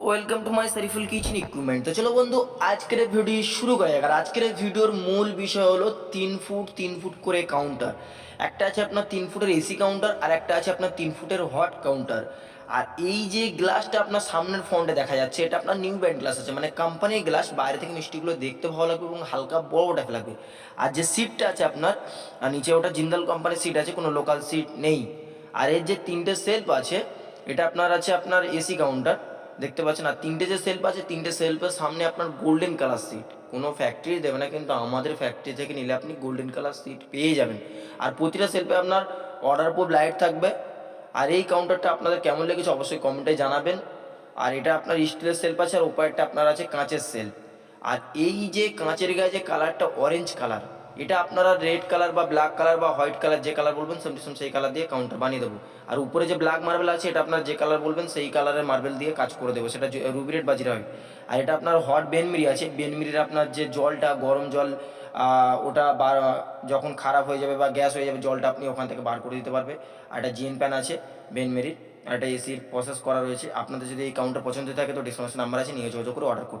Welcome to my Sariful kitchen equipment তো চলো বন্ধু, আজকের ভিডিও শুরু করা যাক। আর আজকের ভিডিওর মূল বিষয় হলো তিন ফুট তিন ফুট করে কাউন্টার একটা আছে আপনার তিন ফুটের এসি কাউন্টার আর একটা আছে আপনার তিন ফুটের হট কাউন্টার আর এই যে গ্লাসটা আপনার সামনের ফ্রন্টে দেখা যাচ্ছে, এটা আপনার নিউ ব্যান্ড গ্লাস আছে। মানে কোম্পানির গ্লাস বাইরে থেকে মিষ্টিগুলো দেখতে ভালো লাগবে এবং হালকা বড় টাইপ লাগবে। আর যে সিটটা আছে আপনার, আর নিচে ওটা জিন্দাল কোম্পানির সিট আছে, কোনো লোকাল সিট নেই। আর এর যে তিনটে সেলফ আছে, এটা আপনার আছে আপনার এসি কাউন্টার দেখতে পাচ্ছেন, আর তিনটে যে সেলফ আছে, তিনটে সেলফের সামনে আপনার গোল্ডেন কালার সিট কোনো ফ্যাক্টরি দেবে না, কিন্তু আমাদের ফ্যাক্টরি থেকে নিলে আপনি গোল্ডেন কালার সিট পেয়ে যাবেন। আর প্রতিটা সেলফে আপনার অর্ডার প্রুফ লাইট থাকবে। আর এই কাউন্টারটা আপনাদের কেমন লেগেছে অবশ্যই কমেন্টে জানাবেন। আর এটা আপনার স্টিলের সেলফ আছে, আর ওপারটা আপনার আছে কাঁচের সেলফ আর এই যে কাঁচের গায়ে যে কালারটা অরেঞ্জ কালার এটা আপনারা রেড কালার বা ব্ল্যাক কালার বা হোয়াইট কালার যে কালার বলবেন সেম সেম সেই কালার দিয়ে কাউন্টার বানিয়ে দেবো। আর উপরে যে ব্ল্যাক মার্বেল আছে, এটা আপনার যে কালার বলবেন, সেই কালারের মার্বেল দিয়ে কাজ করে দেবো, সেটা রুবি রেড বাজিরা হবে আর এটা আপনার হট বেনমিরি আছে বেনমিরির আপনার যে জলটা, গরম জল ওটা বার, যখন খারাপ হয়ে যাবে বা গ্যাস হয়ে যাবে, জলটা আপনি ওখান থেকে বার করে দিতে পারবে। আর একটা জিএন প্যান আছে বেনমেরির একটা এসির প্রসেস করা রয়েছে। আপনাদের যদি এই কাউন্টার পছন্দ থাকে, তো ডিসকাউন্ট নাম্বার আছে, নিয়ে যোগাযোগ করে অর্ডার করতে